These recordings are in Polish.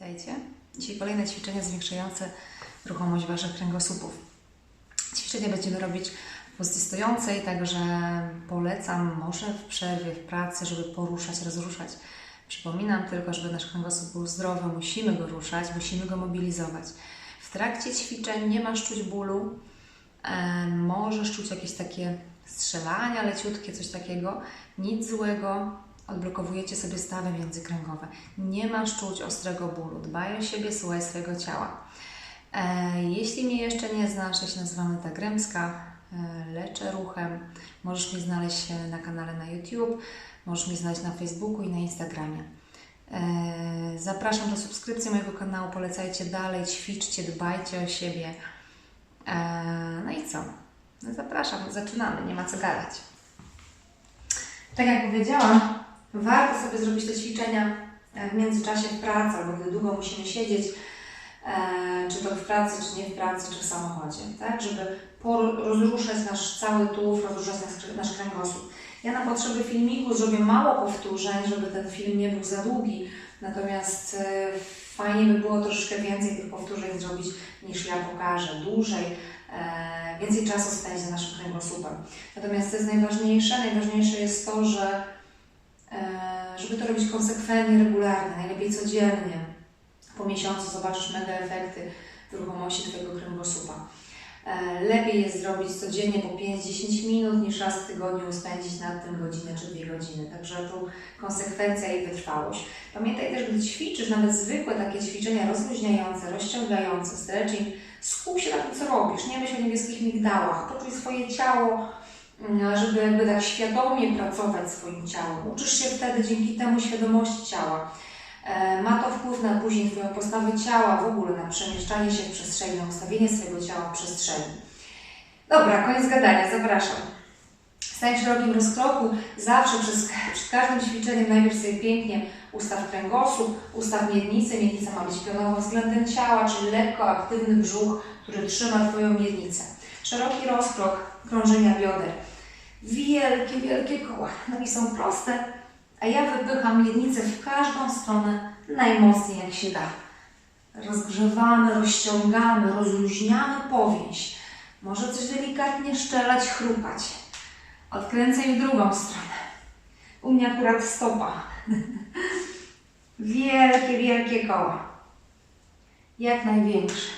Witajcie. Dzisiaj kolejne ćwiczenie zwiększające ruchomość Waszych kręgosłupów. Ćwiczenie będziemy robić w pozycji stojącej, także polecam może w przerwie, w pracy, żeby poruszać, rozruszać. Przypominam tylko, żeby nasz kręgosłup był zdrowy, musimy go ruszać, musimy go mobilizować. W trakcie ćwiczeń nie masz czuć bólu, e, możesz czuć jakieś takie strzelania leciutkie, coś takiego. Nic złego, odblokowujecie sobie stawy międzykręgowe. Nie masz czuć ostrego bólu. Dbaj o siebie, słuchaj swojego ciała. E, jeśli mnie jeszcze nie znasz, ja się nazywam Gremska, e, leczę ruchem. Możesz mnie znaleźć e, na kanale na YouTube, możesz mnie znaleźć na Facebooku i na Instagramie. E, zapraszam do subskrypcji mojego kanału, polecajcie dalej, ćwiczcie, dbajcie o siebie. E, no i co? No zapraszam, zaczynamy, nie ma co gadać. Tak jak powiedziałam, warto sobie zrobić te ćwiczenia e, w międzyczasie w pracy, albo gdy długo musimy siedzieć, e, czy to w pracy, czy nie w pracy, czy w samochodzie, tak? Żeby rozruszać nasz cały tułów, rozruszać nasz, kręgosłup. Ja na potrzeby filmiku zrobię mało powtórzeń, żeby ten film nie był za długi, natomiast e, fajnie by było troszeczkę więcej tych powtórzeń zrobić niż ja pokażę, dłużej, więcej czasu spędzić naszym kręgosłupem. Natomiast co jest najważniejsze? Najważniejsze jest to, że żeby to robić konsekwentnie, regularnie, najlepiej codziennie. Po miesiącu zobaczysz mega efekty w ruchomości Twojego kręgosłupa. E, Lepiej jest zrobić codziennie po 5-10 minut niż raz w tygodniu spędzić nad tym godzinę czy dwie godziny. Także tu konsekwencja i wytrwałość. Pamiętaj też, gdy ćwiczysz nawet zwykłe takie ćwiczenia rozluźniające, rozciągające, stretching, skup się na tym, co robisz. Nie myśl o niebieskich migdałach. Poczuj swoje ciało, żeby jakby tak świadomie pracować swoim ciałem. Uczysz się wtedy dzięki temu świadomości ciała. E, Ma to wpływ na później Twoją postawę ciała, w ogóle na przemieszczanie się w przestrzeni, na ustawienie swojego ciała w przestrzeni. Dobra, koniec gadania, zapraszam. Stań w szerokim rozkroku, zawsze przez, przed każdym ćwiczeniem najpierw sobie pięknie ustaw kręgosłup, ustaw miednicę. Miednica ma być pionowo względem ciała, czyli lekko aktywny brzuch, który trzyma Twoją miednicę. Szeroki rozkrok krążenia bioder. Wielkie, wielkie koła. Nogi są proste, a ja wypycham miednicę w każdą stronę najmocniej jak się da. Rozgrzewamy, rozciągamy, rozluźniamy powięź. Może coś delikatnie szczelać, chrupać. Odkręcaj w drugą stronę. U mnie akurat stopa. wielkie, wielkie koła. Jak największe.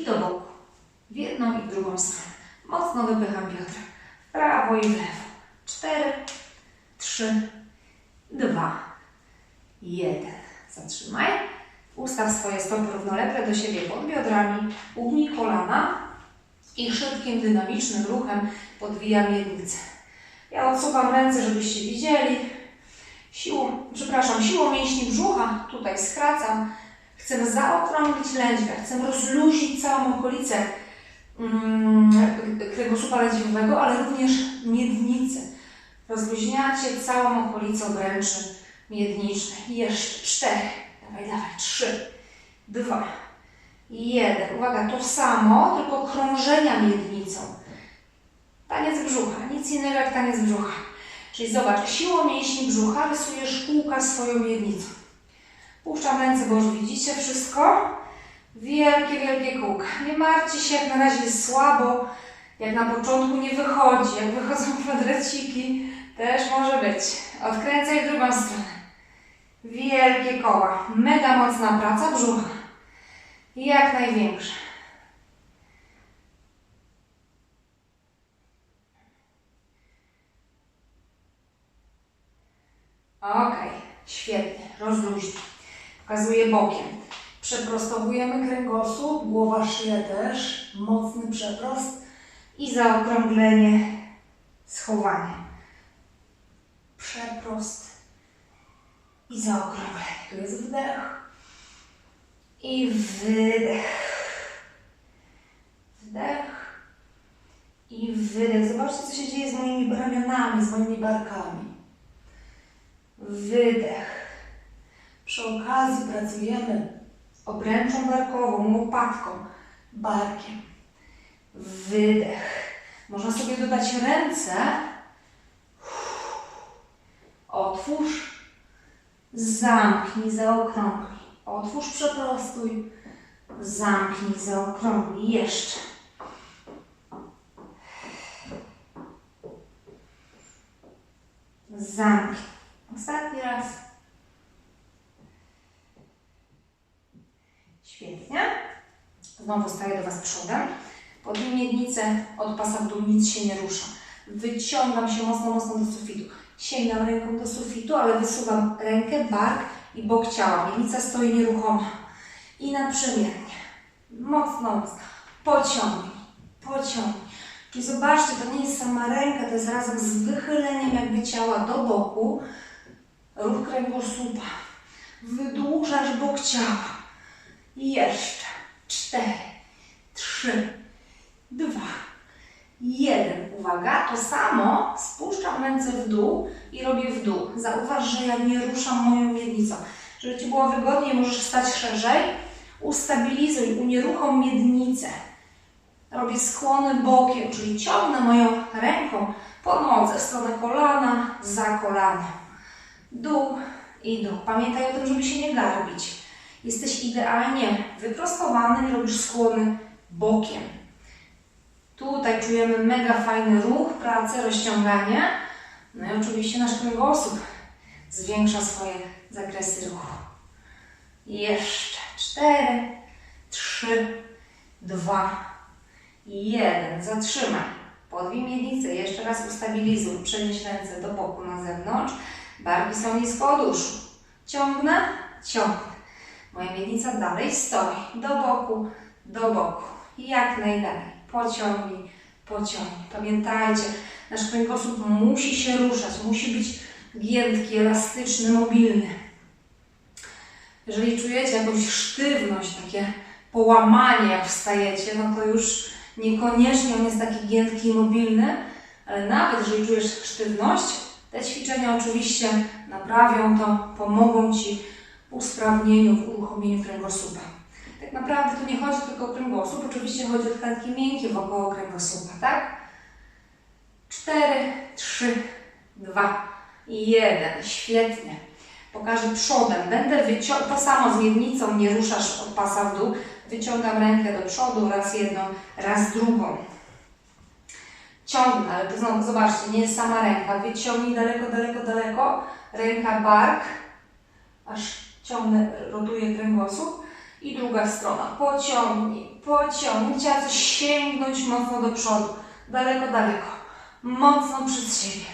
I do boku. W jedną i w drugą stronę. Mocno wypycham biodra. W prawo i w lewo. Cztery, trzy, dwa, jeden. Zatrzymaj. Ustaw swoje stopy równolegle do siebie pod biodrami. Ugnij kolana i szybkim, dynamicznym ruchem podwijam miednicę. Ja odsuwam ręce, żebyście widzieli. Siłą, przepraszam, siłą mięśni brzucha tutaj skracam. Chcę zaokrąglić lędźwia, chcę rozluźnić całą okolicę kręgosłupa lędźwiowego, ale również miednicę. Rozluźniacie całą okolicę obręczy miednicznej. Jeszcze cztery. Dawaj, dawaj. Trzy, dwa, jeden. Uwaga, to samo, tylko krążenia miednicą. Taniec brzucha, nic innego jak taniec brzucha. Czyli zobacz, siłą mięśni brzucha rysujesz kółka swoją miednicą. Puszczam ręce, bo już widzicie wszystko. Wielkie, wielkie kółka. Nie martwcie się, jak na razie jest słabo, jak na początku nie wychodzi, jak wychodzą kwadraciki, też może być. Odkręcaj w drugą stronę. Wielkie koła. Mega mocna praca brzucha. Jak największa. Okej, świetnie. Rozluźnij. Pokazuję bokiem. Przeprostowujemy kręgosłup, głowa, szyja też. Mocny przeprost i zaokrąglenie, schowanie. Przeprost i zaokrąglenie. Tu jest wdech i wydech. Wdech i wydech. Zobaczcie, co się dzieje z moimi ramionami, z moimi barkami. Wydech. Przy okazji pracujemy obręczą barkową, łopatką, barkiem. Wydech. Można sobie dodać ręce. Otwórz. Zamknij, zaokrąglij. Otwórz, przeprostuj. Zamknij, zaokrąglij. Jeszcze. Zamknij. Ostatni raz. Świetnie. Znowu staję do Was przodem. Podnij miednicę od pasa w dół, nic się nie rusza. Wyciągam się mocno, mocno do sufitu. Sięgam ręką do sufitu, ale wysuwam rękę, bark i bok ciała. Miednica stoi nieruchoma. I naprzemiennie. Mocno, mocno. Pociągnij, pociągnij. Czyli zobaczcie, to nie jest sama ręka, to jest razem z wychyleniem jakby ciała do boku. Ruch kręgosłupa. Wydłużasz bok ciała. I jeszcze. Cztery, trzy, dwa, jeden. Uwaga, to samo spuszczam ręce w dół i robię w dół. Zauważ, że ja nie ruszam moją miednicą. Żeby Ci było wygodniej, możesz stać szerzej. Ustabilizuj, unieruchom miednicę. Robię skłony bokiem, czyli ciągnę moją ręką po nodze w stronę kolana, za kolano. Dół i dół. Pamiętaj o tym, żeby się nie garbić. Jesteś idealnie wyprostowany i robisz skłony bokiem. Tutaj czujemy mega fajny ruch, pracę, rozciąganie. No i oczywiście nasz kręgosłup zwiększa swoje zakresy ruchu. Jeszcze cztery, trzy, dwa, jeden. Zatrzymaj. Podwij miednicę. Jeszcze raz ustabilizuj. Przenieś ręce do boku na zewnątrz. Barki są nisko od uszu. Ciągnę, ciągnę. Moja miednica dalej stoi. Do boku, do boku. Jak najdalej. Pociągnij, pociągnij. Pamiętajcie, nasz kręgosłup musi się ruszać. Musi być giętki, elastyczny, mobilny. Jeżeli czujecie jakąś sztywność, takie połamanie jak wstajecie, no to już niekoniecznie on jest taki giętki i mobilny, ale nawet jeżeli czujesz sztywność, te ćwiczenia oczywiście naprawią to, pomogą Ci usprawnieniu, w uruchomieniu kręgosłupa. Tak naprawdę tu nie chodzi tylko o kręgosłup, oczywiście chodzi o tkanki miękkie wokoło kręgosłupa, tak? 4, 3, 2, 1. Świetnie. Pokażę przodem. Będę wyciągać, to samo z miednicą, nie ruszasz od pasa w dół. Wyciągam rękę do przodu, raz jedną, raz drugą. Ciągnę, ale to znowu zobaczcie, nie jest sama ręka. Wyciągnij daleko, daleko, daleko. Ręka, bark, aż ciągnę, rotuję kręgosłup. I druga strona. Pociągnij, pociągnij. Chciała sięgnąć mocno do przodu. Daleko, daleko. Mocno przed siebie.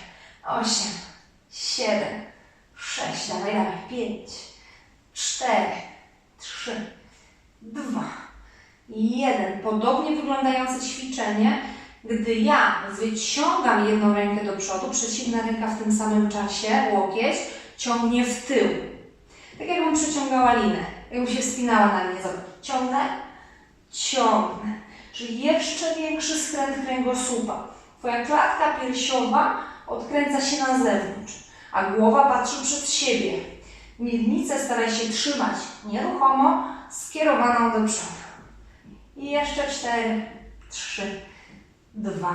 Osiem, siedem, sześć, dawaj, dawaj, pięć, cztery, trzy, dwa, jeden. Podobnie wyglądające ćwiczenie, gdy ja wyciągam jedną rękę do przodu, przeciwna ręka w tym samym czasie, łokieć, ciągnie w tył. Tak jakbym przeciągała linę, jakbym się wspinała na nie. Zobacz, ciągnę, ciągnę. Czyli jeszcze większy skręt kręgosłupa. Twoja klatka piersiowa odkręca się na zewnątrz, a głowa patrzy przed siebie. Miednicę staraj się trzymać nieruchomo, skierowaną do przodu. I jeszcze cztery, trzy, dwa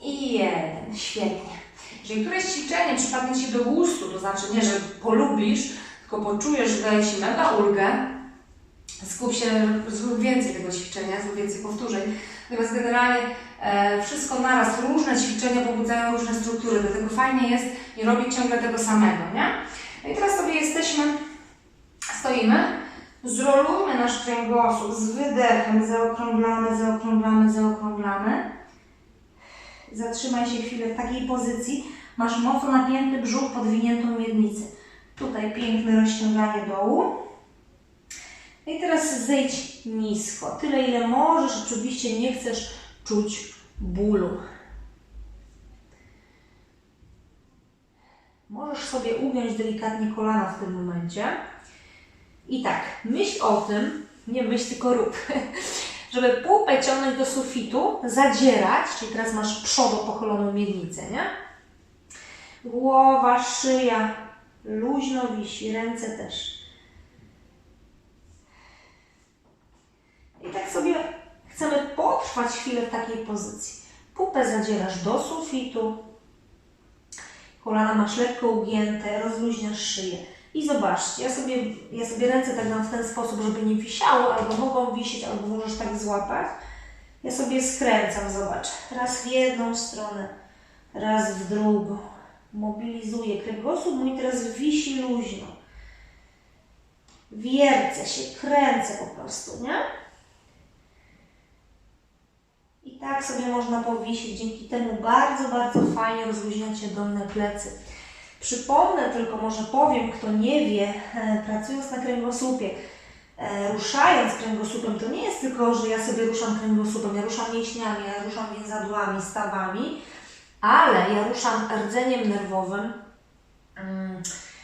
i jeden. Świetnie. Jeżeli któreś ćwiczenie przypadnie Ci do gustu, to znaczy nie, że polubisz, tylko poczujesz, że daje Ci mega ulgę, skup się, zrób więcej tego ćwiczenia, zrób więcej powtórzeń. Natomiast generalnie e, wszystko naraz, różne ćwiczenia pobudzają różne struktury, dlatego fajnie jest nie robić ciągle tego samego, nie? No i teraz sobie jesteśmy, stoimy, zrolujmy nasz kręgosłup z wydechem, zaokrąglamy, zaokrąglamy, zaokrąglamy. Zatrzymaj się chwilę w takiej pozycji, masz mocno napięty brzuch, podwiniętą miednicę. Tutaj piękne rozciąganie dołu. No i teraz zejdź nisko, tyle ile możesz, oczywiście nie chcesz czuć bólu. Możesz sobie ugiąć delikatnie kolana w tym momencie. I tak, myśl o tym, nie myśl, tylko rób, żeby pupę ciągnąć do sufitu, zadzierać, czyli teraz masz przodu pochyloną miednicę, nie? Głowa, szyja, luźno wisi, ręce też. I tak sobie chcemy potrwać chwilę w takiej pozycji. Pupę zadzierasz do sufitu, kolana masz lekko ugięte, rozluźniasz szyję. I zobaczcie, ja sobie, ja sobie ręce tak dam w ten sposób, żeby nie wisiały, albo mogą wisieć, albo możesz tak złapać. Ja sobie skręcam, zobacz. Raz w jedną stronę, raz w drugą. Mobilizuję kręgosłup mój teraz wisi luźno. Wiercę się, kręcę po prostu, nie? I tak sobie można powiesić. Dzięki temu bardzo, bardzo fajnie rozluźniacie dolne plecy. Przypomnę tylko, może powiem, kto nie wie, e, pracując na kręgosłupie, e, ruszając kręgosłupem, to nie jest tylko, że ja sobie ruszam kręgosłupem, ja ruszam mięśniami, ja ruszam więzadłami, stawami, ale ja ruszam rdzeniem nerwowym. Mm,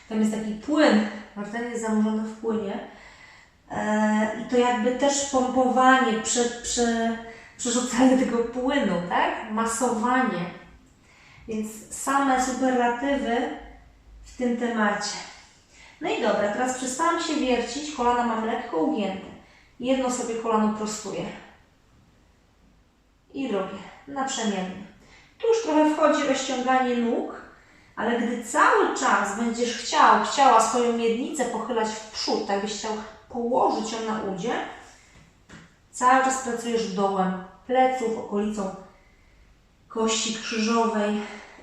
Tam jest taki płyn, rdzeń jest zanurzony w płynie. E, I to jakby też pompowanie, prze, prze, przerzucanie tego płynu, tak? Masowanie. Więc same superlatywy w tym temacie. No i dobra, teraz przestałam się wiercić, kolana mam lekko ugięte. Jedno sobie kolano prostuję. I drugie, naprzemiennie. Tu już trochę wchodzi rozciąganie nóg, ale gdy cały czas będziesz chciał, chciała swoją miednicę pochylać w przód, tak byś chciał położyć ją na udzie, cały czas pracujesz dołem pleców, okolicą kości krzyżowej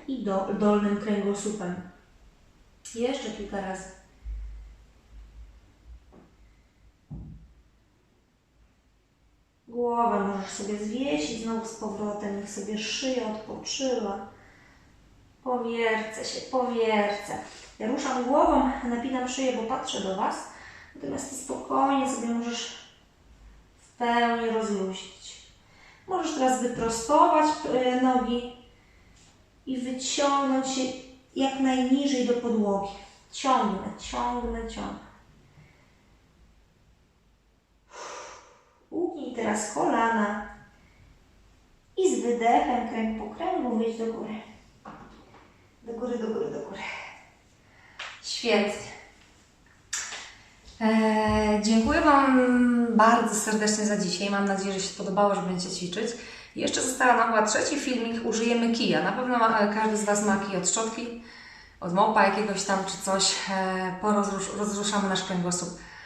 i do, dolnym kręgosłupem. Jeszcze kilka razy. Głowę możesz sobie zwiesić znowu z powrotem, niech sobie szyja odpoczywa. Powiercę się, powiercę. Ja ruszam głową, napinam szyję, bo patrzę do Was. Natomiast Ty spokojnie sobie możesz w pełni rozluźnić. Możesz teraz wyprostować y, nogi i wyciągnąć się jak najniżej do podłogi. Ciągnę, ciągnę, ciągnę. Ugnij teraz kolana i z wydechem kręg po kręgu wyjdź do góry. Do góry, do góry, do góry. Świetnie. Eee, dziękuję Wam bardzo serdecznie za dzisiaj. Mam nadzieję, że się podobało, że będziecie ćwiczyć. Jeszcze została nam chyba trzeci filmik. Użyjemy kija. Na pewno ma, każdy z Was ma kij od szczotki, od mopa jakiegoś tam czy coś. Eee, porozrusz, rozruszamy nasz kręgosłup e,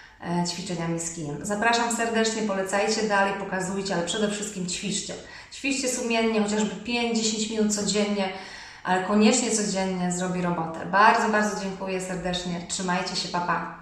ćwiczeniami z kijem. Zapraszam serdecznie, polecajcie dalej, pokazujcie, ale przede wszystkim ćwiczcie. Ćwiczcie sumiennie, chociażby 5-10 minut codziennie, ale koniecznie codziennie zrobi robotę. Bardzo, bardzo dziękuję serdecznie. Trzymajcie się, papa. Pa.